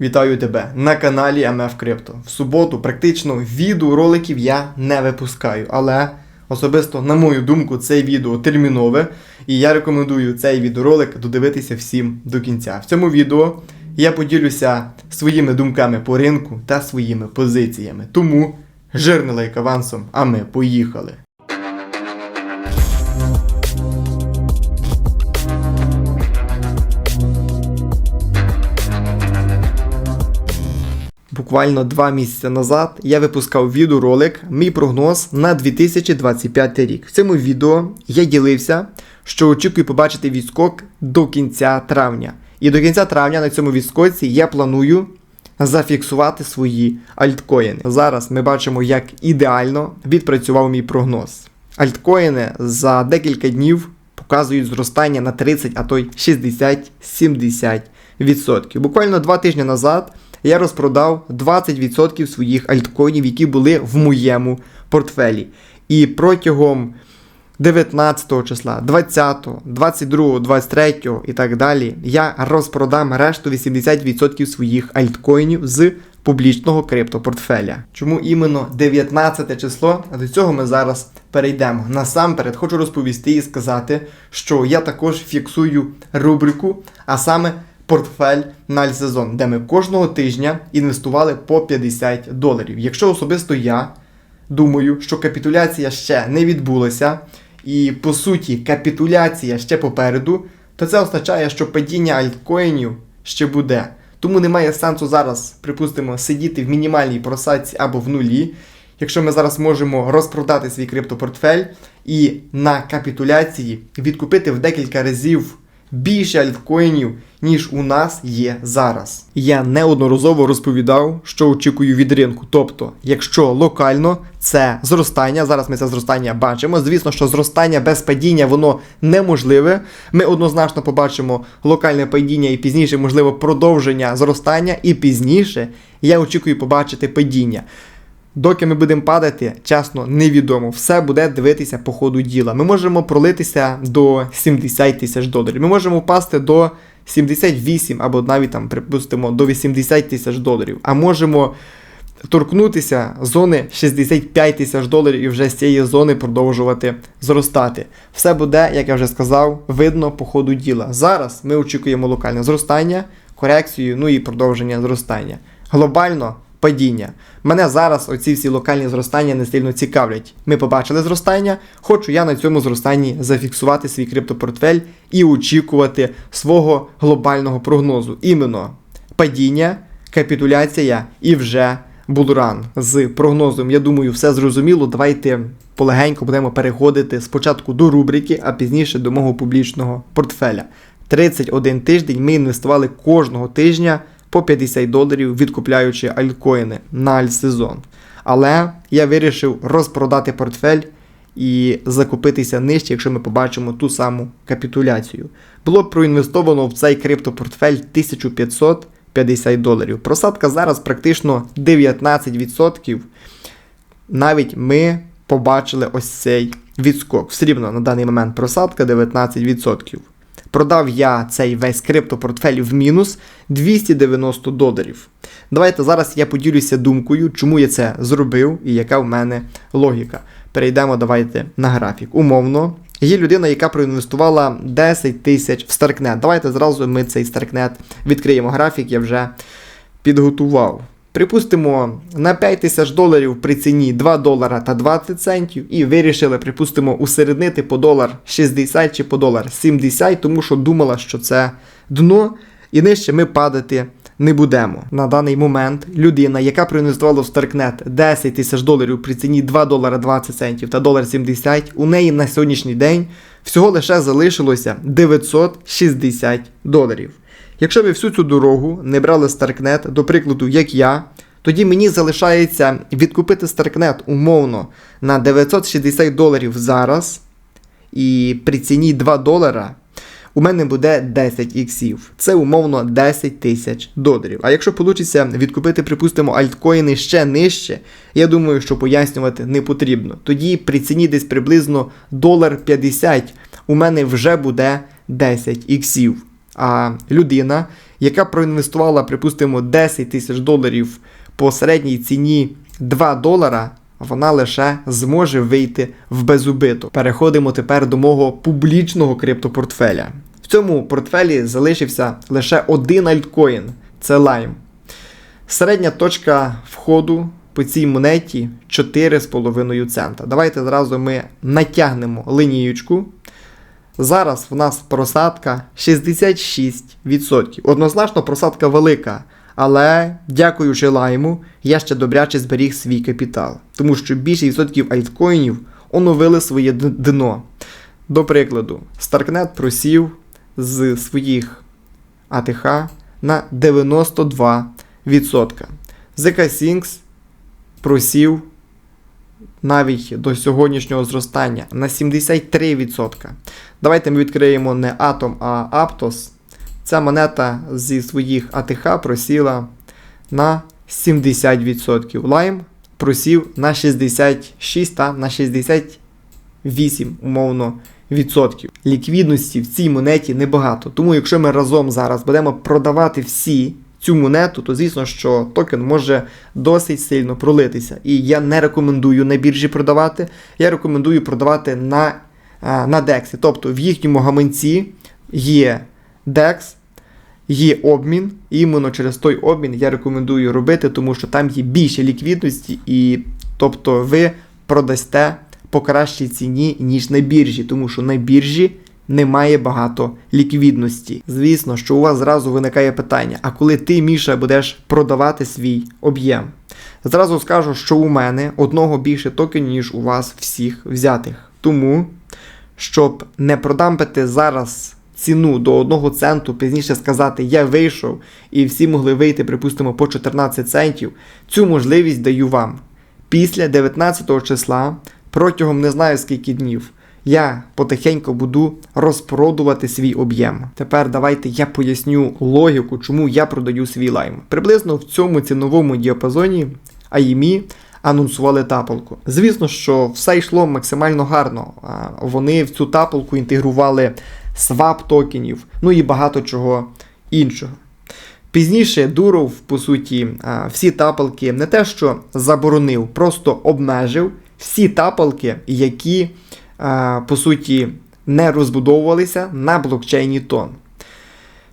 Вітаю тебе на каналі МФ Крипто. В суботу практично відеороликів я не випускаю, але особисто, на мою думку, це відео термінове, і я рекомендую цей відеоролик додивитися всім до кінця. В цьому відео я поділюся своїми думками по ринку та своїми позиціями. Тому жирний лайк авансом, а ми поїхали. Буквально два місяці назад я випускав відеоролик Мій прогноз на 2025 рік. В цьому відео я ділився, що очікую побачити відскок до кінця травня. І до кінця травня на цьому відскоці я планую зафіксувати свої альткоїни. Зараз ми бачимо, як ідеально відпрацював мій прогноз. Альткоїни за декілька днів показують зростання на 30, а то й 60-70%. Буквально два тижні назад я розпродав 20% своїх альткоїнів, які були в моєму портфелі. І протягом 19 числа, 20, 22, 23 і так далі я розпродам решту 80% своїх альткоїнів з публічного криптопортфеля. Чому іменно 19 число? А до цього ми зараз перейдемо. Насамперед хочу розповісти і сказати, що я також фіксую рубрику, а саме портфель на альсезон, де ми кожного тижня інвестували по 50 доларів. Якщо особисто я думаю, що капітуляція ще не відбулася, і по суті капітуляція ще попереду, то це означає, що падіння альткоїнів ще буде. Тому немає сенсу зараз, припустимо, сидіти в мінімальній просадці або в нулі. Якщо ми зараз можемо розпродати свій криптопортфель і на капітуляції відкупити в декілька разів більше альткоїнів, ніж у нас є зараз. Я неодноразово розповідав, що очікую від ринку. Тобто, якщо локально це зростання, зараз ми це зростання бачимо. Звісно, що зростання без падіння воно неможливе. Ми однозначно побачимо локальне падіння і пізніше, можливо, продовження зростання, і пізніше я очікую побачити падіння. Доки ми будемо падати, чесно, невідомо. Все буде дивитися по ходу діла. Ми можемо пролитися до 70 тисяч доларів. Ми можемо впасти до 78 або навіть там, припустимо, до 80 тисяч доларів. А можемо торкнутися зони 65 тисяч доларів і вже з цієї зони продовжувати зростати. Все буде, як я вже сказав, видно по ходу діла. Зараз ми очікуємо локальне зростання, корекцію, ну і продовження зростання. Глобально падіння. Мене зараз оці всі локальні зростання не сильно цікавлять. Ми побачили зростання, хочу я на цьому зростанні зафіксувати свій криптопортфель і очікувати свого глобального прогнозу. Іменно падіння, капітуляція і вже булран. З прогнозом, я думаю, все зрозуміло. Давайте полегенько будемо переходити спочатку до рубрики, а пізніше до мого публічного портфеля. 31 тиждень ми інвестували кожного тижня по 50 доларів, відкупляючи альткоїни на альсезон. Але я вирішив розпродати портфель і закупитися нижче, якщо ми побачимо ту саму капітуляцію. Було проінвестовано в цей криптопортфель 1550 доларів. Просадка зараз практично 19%. Навіть ми побачили ось цей відскок. Все рівно на даний момент просадка 19%. Продав я цей весь криптопортфель в мінус 290 доларів. Давайте зараз я поділюся думкою, чому я це зробив і яка в мене логіка. Перейдемо давайте на графік. Умовно, є людина, яка проінвестувала 10 тисяч в Старкнет. Давайте зразу ми цей Старкнет відкриємо графік, я вже підготував. Припустимо, на 5 тисяч доларів при ціні 2 долара та 20 центів, і вирішили, припустимо, усереднити по долар 60 чи по долар 70, тому що думала, що це дно, і нижче ми падати не будемо. На даний момент людина, яка проінвестувала в Старкнет 10 тисяч доларів при ціні 2 долара 20 центів та долар 70, у неї на сьогоднішній день всього лише залишилося 960 доларів. Якщо ви всю цю дорогу не брали Старкнет, до прикладу, як я, тоді мені залишається відкупити Старкнет умовно на 960 доларів зараз, і при ціні 2 долара у мене буде 10 іксів. Це умовно 10 тисяч доларів. А якщо вийде відкупити, припустимо, альткоїни ще нижче, я думаю, що пояснювати не потрібно. Тоді при ціні десь приблизно долар 50 у мене вже буде 10 іксів. А людина, яка проінвестувала, припустимо, 10 тисяч доларів по середній ціні 2 долара, вона лише зможе вийти в безубиток. Переходимо тепер до мого публічного криптопортфеля. В цьому портфелі залишився лише один альткоін це Lime. Середня точка входу по цій монеті 4,5 цента. Давайте зразу ми натягнемо линієчку. Зараз в нас просадка 66%. Однозначно, просадка велика. Але, дякуючи лайму, я ще добряче зберіг свій капітал. Тому що більше відсотків альткоїнів оновили своє дно. До прикладу, Starknet просів з своїх АТХ на 92%. ZK Sinks просів навіть до сьогоднішнього зростання на 73%. Давайте ми відкриємо не Atom, а Aptos. Ця монета зі своїх АТХ просіла на 70%. Lime просів на 66 та на 68 умовно відсотків. Ліквідності в цій монеті небагато. Тому якщо ми разом зараз будемо продавати всі цю монету, то звісно, що токен може досить сильно пролитися. І я не рекомендую на біржі продавати. Я рекомендую продавати на, а, на DEX. Тобто в їхньому гаманці є DEX, є обмін, і іменно через той обмін я рекомендую робити, тому що там є більше ліквідності, і тобто ви продасте по кращій ціні, ніж на біржі, тому що на біржі немає багато ліквідності. Звісно, що у вас зразу виникає питання: а коли ти, Міша, будеш продавати свій об'єм? Зразу скажу, що у мене одного більше токенів, ніж у вас всіх взятих. Тому, щоб не продампити зараз ціну до 1 центу, пізніше сказати, я вийшов, і всі могли вийти, припустимо, по 14 центів, цю можливість даю вам. Після 19 числа, протягом не знаю скільки днів, я потихеньку буду розпродувати свій об'єм. Тепер давайте я поясню логіку, чому я продаю свій лайм. Приблизно в цьому ціновому діапазоні AIMI анонсували тапалку. Звісно, що все йшло максимально гарно. Вони в цю тапалку інтегрували свап токенів, ну і багато чого іншого. Пізніше Дуров, по суті, всі тапалки не те, що заборонив, просто обмежив всі тапалки, які, по суті, не розбудовувалися на блокчейні Тон.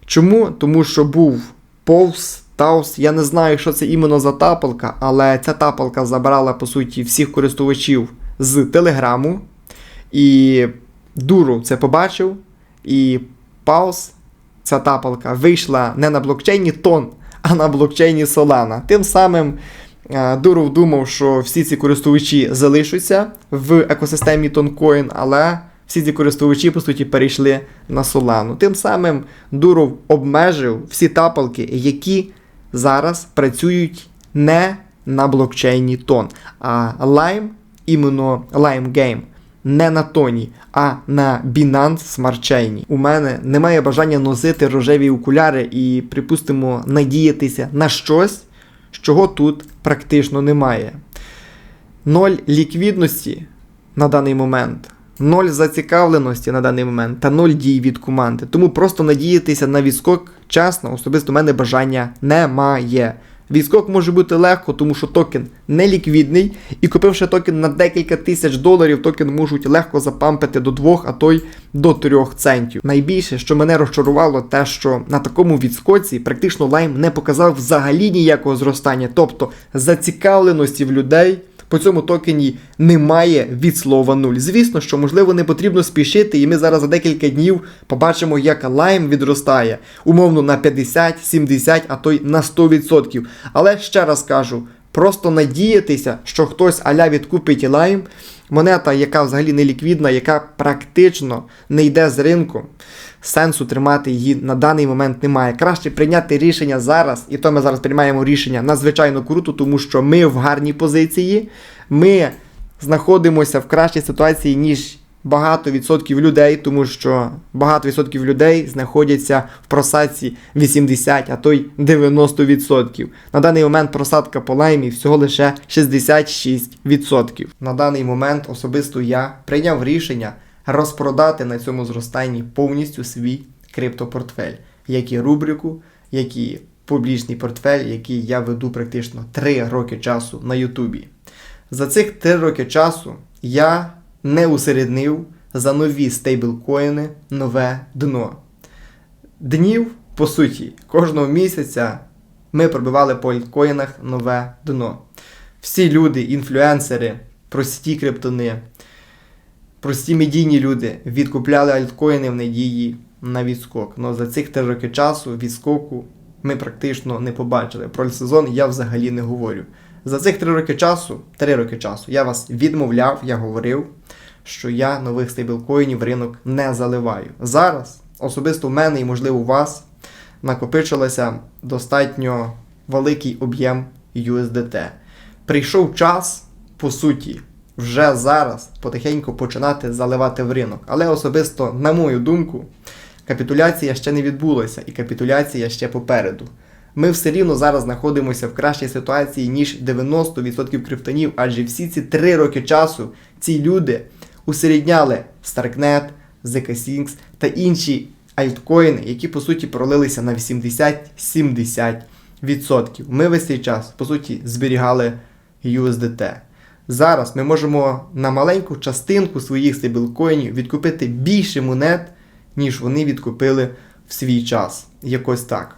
Чому? Тому що був повз. Таус, я не знаю, що це іменно за тапалка, але ця тапалка забрала, по суті, всіх користувачів з Телеграму. І Дуру це побачив. І Паус, ця тапалка, вийшла не на блокчейні Тон, а на блокчейні Solana. Тим самим Дуров думав, що всі ці користувачі залишаться в екосистемі Тонкоін, але всі ці користувачі, по суті, перейшли на Solana. Тим самим Дуров обмежив всі тапалки, які зараз працюють не на блокчейні Тон, а Lime, іменно Lime Game, не на тоні, а на Binance Smart Chain. У мене немає бажання носити рожеві окуляри і, припустимо, надіятися на щось, чого тут практично немає. Ноль ліквідності на даний момент. Ноль зацікавленості на даний момент та ноль дій від команди. Тому просто надіятися на відскок чесно, особисто в мене бажання немає. Відскок може бути легко, тому що токен не ліквідний, і купивши токен на декілька тисяч доларів, токен можуть легко запампити до 2, а то й до 3 центів. Найбільше, що мене розчарувало, те, що на такому відскоці практично лайм не показав взагалі ніякого зростання, тобто зацікавленості в людей. По цьому токені немає від слова нуль. Звісно, що можливо не потрібно спішити, і ми зараз за декілька днів побачимо, як лайм відростає умовно на 50, 70, а то й на 100%. Але ще раз кажу, просто надіятися, що хтось аля відкупить лайм, монета, яка взагалі не ліквідна, яка практично не йде з ринку. Сенсу тримати її на даний момент немає. Краще прийняти рішення зараз, і то ми зараз приймаємо рішення надзвичайно круто, тому що ми в гарній позиції, ми знаходимося в кращій ситуації, ніж багато відсотків людей, тому що багато відсотків людей знаходяться в просадці 80, а то й 90%. На даний момент просадка по лаймі всього лише 66%. На даний момент особисто я прийняв рішення розпродати на цьому зростанні повністю свій криптопортфель, як і рубрику, як і публічний портфель, який я веду практично 3 роки часу на Ютубі. За цих 3 роки часу я не усереднив за нові стейблкоїни нове дно. Днів, по суті, кожного місяця ми пробивали по альткоїнах нове дно. Всі люди, інфлюенсери, прості криптони, прості медійні люди відкупляли альткоїни в надії на відскок. Но за цих три роки часу відскоку ми практично не побачили. Про сезон я взагалі не говорю. За цих три роки часу, три роки часу, я вас відмовляв, я говорив, що я нових стейблкоїнів в ринок не заливаю. Зараз, особисто в мене і можливо у вас, накопичилося достатньо великий об'єм USDT. Прийшов час, по суті, вже зараз потихеньку починати заливати в ринок. Але особисто, на мою думку, капітуляція ще не відбулася, і капітуляція ще попереду. Ми все рівно зараз знаходимося в кращій ситуації, ніж 90% криптонів, адже всі ці три роки часу ці люди усередняли Starknet, ZK та інші альткоїни, які по суті пролилися на 80-70%. Ми весь цей час, по суті, зберігали USDT. Зараз ми можемо на маленьку частинку своїх стейблкоїнів відкупити більше монет, ніж вони відкупили в свій час. Якось так.